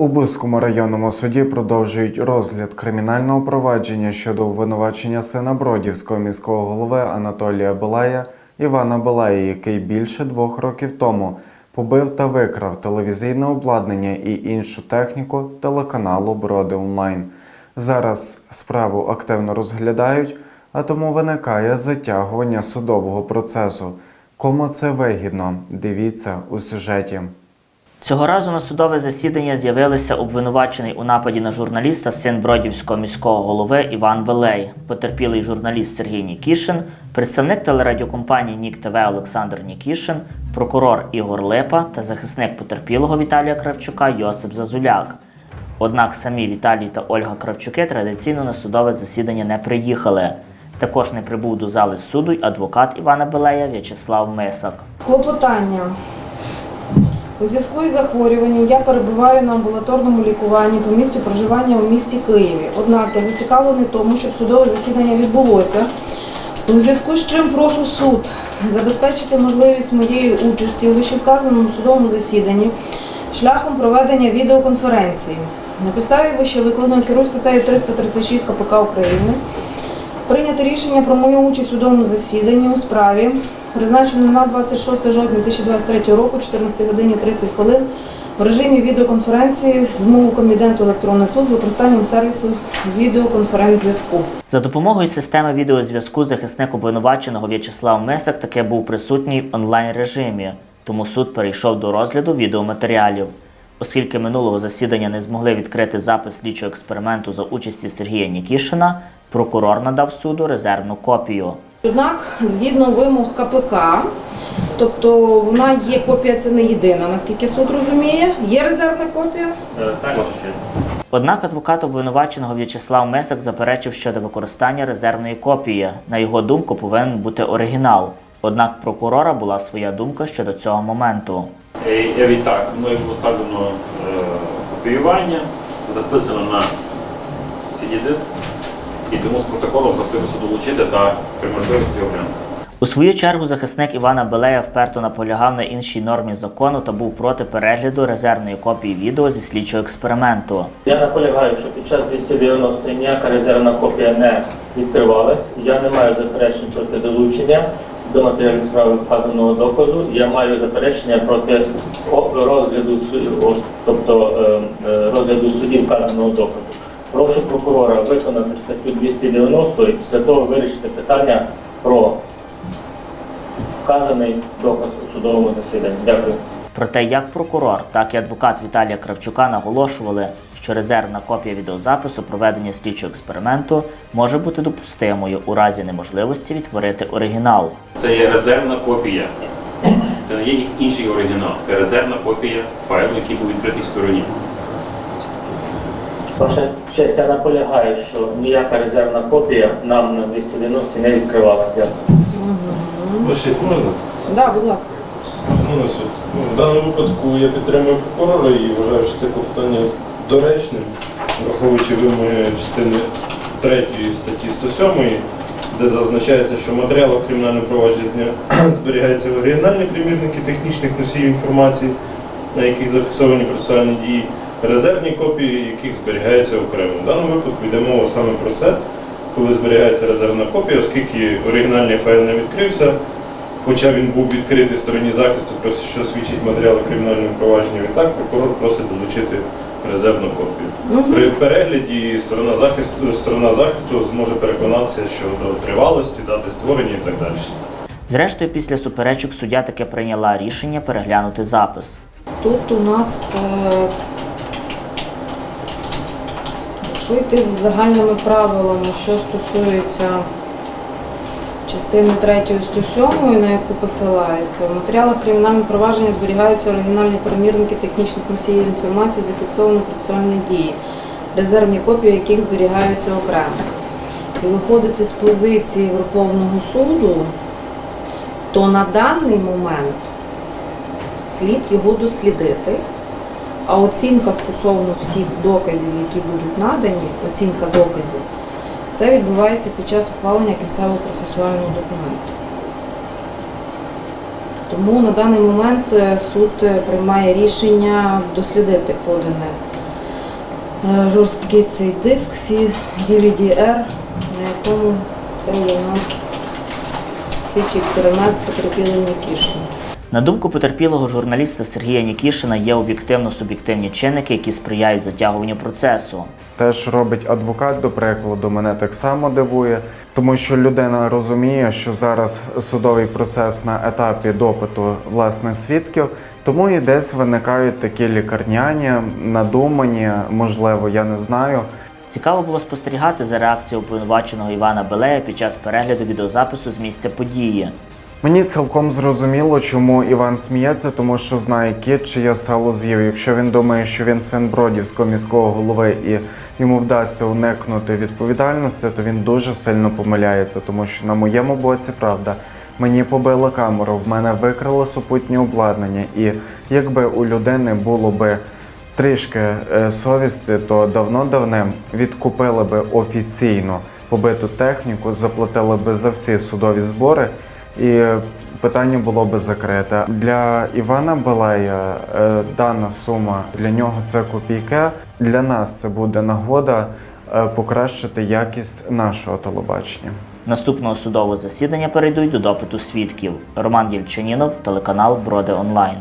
У Бузькому районному суді продовжують розгляд кримінального провадження щодо обвинувачення сина Бродівського міського голови Анатолія Балая Івана Балая, який більше двох років тому побив та викрав телевізійне обладнання і іншу техніку телеканалу Броди Онлайн. Зараз справу активно розглядають, а тому виникає затягування судового процесу. Кому це вигідно? Дивіться у сюжеті. Цього разу на судове засідання з'явилися обвинувачений у нападі на журналіста син Бродівського міського голови Іван Белей, потерпілий журналіст Сергій Нікішин, представник телерадіокомпанії Нік ТВ Олександр Нікішин, прокурор Ігор Липа та захисник потерпілого Віталія Кравчука Йосип Зазуляк. Однак самі Віталій та Ольга Кравчуки традиційно на судове засідання не приїхали. Також не прибув до зали суду й адвокат Івана Белея В'ячеслав Мисак. Клопотання. У зв'язку із захворюванням я перебуваю на амбулаторному лікуванні по місцю проживання у місті Києві. Однак я зацікавлений тому, щоб судове засідання відбулося. У зв'язку з чим прошу суд забезпечити можливість моєї участі у вищевказаному судовому засіданні шляхом проведення відеоконференції. На підставі вище викладеної керує статтею 336 КПК України Прийняти рішення про мою участь у судовому засіданні у справі, призначено на 26 жовтня 2023 року, 14 годині 30 хвилин, в режимі відеоконференції з мову комітету електронний суд з використанням сервісу відеоконференц-зв'язку. За допомогою системи відеозв'язку захисник обвинуваченого В'ячеслав Мисак таки був присутній в онлайн режимі, тому суд перейшов до розгляду відеоматеріалів. Оскільки минулого засідання не змогли відкрити запис слідчого експерименту за участі Сергія Нікішина, прокурор надав суду резервну копію. Однак, згідно вимог КПК, тобто вона є копія, це не єдина, наскільки суд розуміє. Є резервна копія? Так, ваша честь. Однак адвокат обвинуваченого В'ячеслав Месак заперечив щодо використання резервної копії. На його думку, повинен бути оригінал. Однак прокурора була своя думка щодо цього моменту. Е, Я відтак, мною було складено е, копіювання, записано на CD-диск, і тому з протоколу просив суд долучити та при можливості оглянути. У свою чергу захисник Івана Белея вперто наполягав на іншій нормі закону та був проти перегляду резервної копії відео зі слідчого експерименту. Я наполягаю, що під час 290 ніяка резервна копія не відкривалась. Я не маю заперечень проти долучення до матеріалів справи вказаного доказу. Я маю заперечення проти розгляду тобто е, е, розгляду судді вказаного доказу. Прошу прокурора виконати статтю 290 і після того вирішити питання про вказаний доказ у судовому засіданні. Дякую. Проте як прокурор, так і адвокат Віталія Кравчука наголошували, що резервна копія відеозапису проведення слідчого експерименту може бути допустимою у разі неможливості відтворити оригінал. Це є резервна копія. Це не є якийсь інший оригінал. Це резервна копія файлу, який був відкритий в стороні. Ваша честь, я наполягаю, що ніяка резервна копія нам на 290 не відкривала. Дякую. Ваша честь, можна? Так, будь ласка. Ну, на суд. Ну, в даному випадку я підтримую прокурора і вважаю, що це клопотання доречним, враховуючи вимоги частини 3 статті 107, де зазначається, що в матеріалах кримінального провадження зберігаються оригінальні примірники технічних носіїв інформації, на яких зафіксовані процесуальні дії, резервні копії, яких зберігаються окремо. В даному випадку йде мова саме про це, коли зберігається резервна копія, оскільки оригінальний файл не відкрився. Хоча він був відкритий стороні захисту, про що свідчить матеріали кримінального провадження, відтак прокурор просить долучити резервну копію. При перегляді сторона захисту, сторона захисту зможе переконатися щодо тривалості, дати створення і так далі. Зрештою, після суперечок суддя таки прийняла рішення переглянути запис. Тут у нас, е, якщо йти з загальними правилами, що стосується частини 3 107, на яку посилається, в матеріалах кримінального провадження зберігаються оригінальні примірники технічних носіїв інформації, зафіксовані процесуальні дії, резервні копії яких зберігаються окремо. І виходити з позиції Верховного суду, то на даний момент слід його дослідити. А оцінка стосовно всіх доказів, які будуть надані, оцінка доказів, це відбувається під час ухвалення кінцевого процесуального документу. Тому на даний момент е, суд е, приймає рішення дослідити подане е, жорсткий цей диск C-DVD-R, на якому це у нас слідчий експеримент з потерпілим Нікішиним. На думку потерпілого журналіста Сергія Нікішина, є об'єктивно-суб'єктивні чинники, які сприяють затягуванню процесу. Те, що робить адвокат, до прикладу, мене так само дивує, тому що людина розуміє, що зараз судовий процес на етапі допиту власне свідків, тому і десь виникають такі лікарняні, надумані, можливо, я не знаю. Цікаво було спостерігати за реакцією обвинуваченого Івана Белея під час перегляду відеозапису з місця події. Мені цілком зрозуміло, чому Іван сміється, тому що знає кіт, чи я сало з'їв. Якщо він думає, що він син Бродівського міського голови і йому вдасться уникнути відповідальності, то він дуже сильно помиляється, тому що на моєму боці правда. Мені побили камеру, в мене викрили супутнє обладнання, і якби у людини було би трішки е, совісті, то давно-давним відкупили би офіційно побиту техніку, заплатили би за всі судові збори, і питання було би закрите. Для Івана Балая е, дана сума для нього це копійки. Для нас це буде нагода е, покращити якість нашого телебачення. Наступного судового засідання перейдуть до допиту свідків. Роман Дільчанінов, телеканал Броди Онлайн.